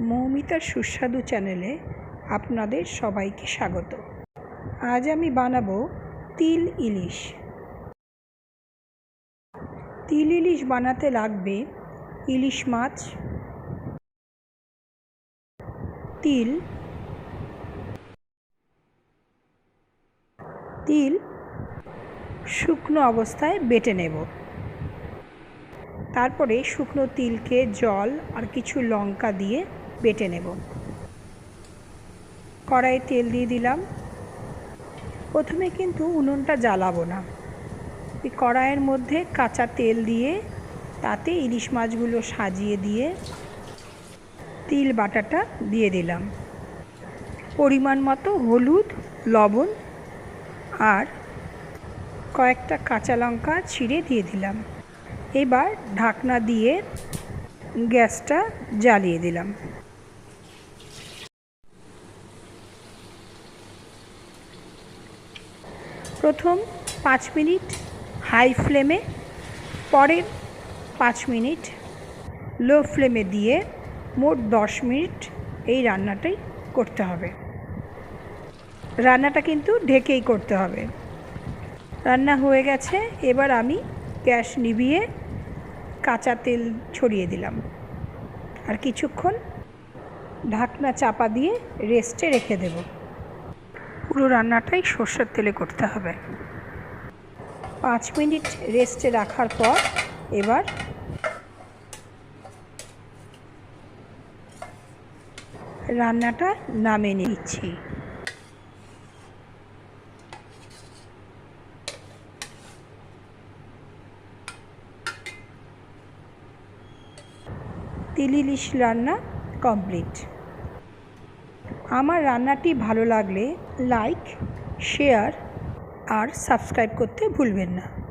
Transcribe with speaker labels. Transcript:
Speaker 1: মৌমিতার সুস্বাদু চ্যানেলে আপনাদের সবাইকে স্বাগত। আজ আমি বানাবো তিল ইলিশ। তিল ইলিশ বানাতে লাগবে ইলিশ মাছ, তিল তিল শুকনো অবস্থায় বেটে নেব। তারপরে শুকনো তিলকে জল আর কিছু লঙ্কা দিয়ে বেটে নেব। কড়াইয়ে তেল দিয়ে দিলাম। প্রথমে কিন্তু উনুনটা জ্বালাবো না। এই কড়াইয়ের মধ্যে কাঁচা তেল দিয়ে তাতে ইলিশ মাছগুলো সাজিয়ে দিয়ে তিল বাটাটা দিয়ে দিলাম। পরিমাণ মতো হলুদ, লবণ আর কয়েকটা কাঁচা লঙ্কা ছিঁড়ে দিয়ে দিলাম। এবার ঢাকনা দিয়ে গ্যাসটা জ্বালিয়ে দিলাম। প্রথম পাঁচ মিনিট হাই ফ্লেমে পরের পাঁচ মিনিট লো ফ্লেমে দিয়ে মোট দশ মিনিট এই রান্নাটাই করতে হবে। রান্নাটা কিন্তু ঢেকেই করতে হবে। রান্না হয়ে গেছে, এবার আমি গ্যাস নিভিয়ে কাঁচা তেল ছড়িয়ে দিলাম। আর কিছুক্ষণ ঢাকনা চাপা দিয়ে রেস্টে রেখে দেব। পুরো রান্নাটাই সর্ষের তেলে করতে হবে। পাঁচ মিনিট রেস্টে রাখার পর এবার রান্নাটা নামে নিচ্ছি। তিল ইলিশ রান্না কমপ্লিট আমার রান্নাটি ভালো লাগলে লাইক শেয়ার আর সাবস্ক্রাইব করতে ভুলবেন না।